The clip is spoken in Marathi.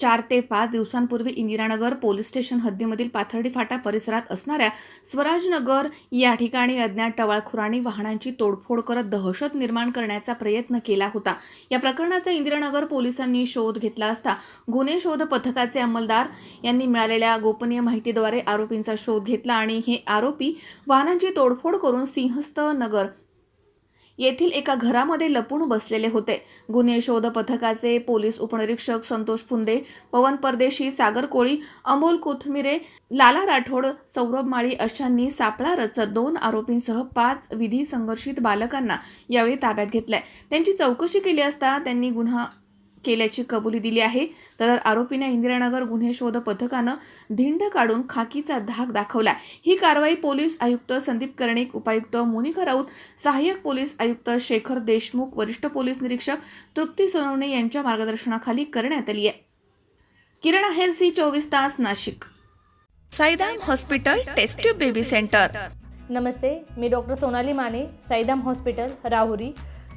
चार ते पाच दिवसांपूर्वी इंदिरानगर पोलीस स्टेशन हद्दीमधील पाथर्डी फाटा परिसरात असणाऱ्या स्वराजनगर या ठिकाणी अज्ञात टवाळखोरांनी वाहनांची तोडफोड करत दहशत निर्माण करण्याचा प्रयत्न केला होता. या प्रकरणाचा इंदिरानगर पोलिसांनी शोध घेतला असता गुन्हे शोध पथकाचे अंमलदार यांनी मिळालेल्या गोपनीय माहितीद्वारे आरोपींचा शोध घेतला आणि हे आरोपी वाहनांची तोडफोड करून सिंहस्थ नगर येथील एका घरामध्ये लपून बसलेले होते. गुन्हे शोध पथकाचे पोलीस उपनिरीक्षक संतोष फुंदे पवन परदेशी सागर कोळी अमोल कोथमिरे लाला राठोड सौरभ माळी अशांनी सापळा रचत दोन आरोपींसह पाच विधी संघर्षित बालकांना यावेळी ताब्यात घेतलंय. त्यांची चौकशी केली असता त्यांनी गुन्हा केल्याची कबुली दिली आहे. तर आरोपीने इंदिरानगर गुन्हे शोध पथकानं धिंड काढून खाकीचा धाक दाखवला. ही कारवाई पोलीस आयुक्त संदीप कर्णिक उपायुक्त मोनिका राऊत सहाय्यक पोलीस आयुक्त शेखर देशमुख वरिष्ठ पोलीस निरीक्षक तृप्ती सोनवणे यांच्या मार्गदर्शनाखाली करण्यात आली आहे. किरण आहेर सी चोवीस तास Nashik. Saidam hospital test tube baby centre. नमस्ते मी डॉक्टर सोनाली माने साईदाम हॉस्पिटल राहुरी.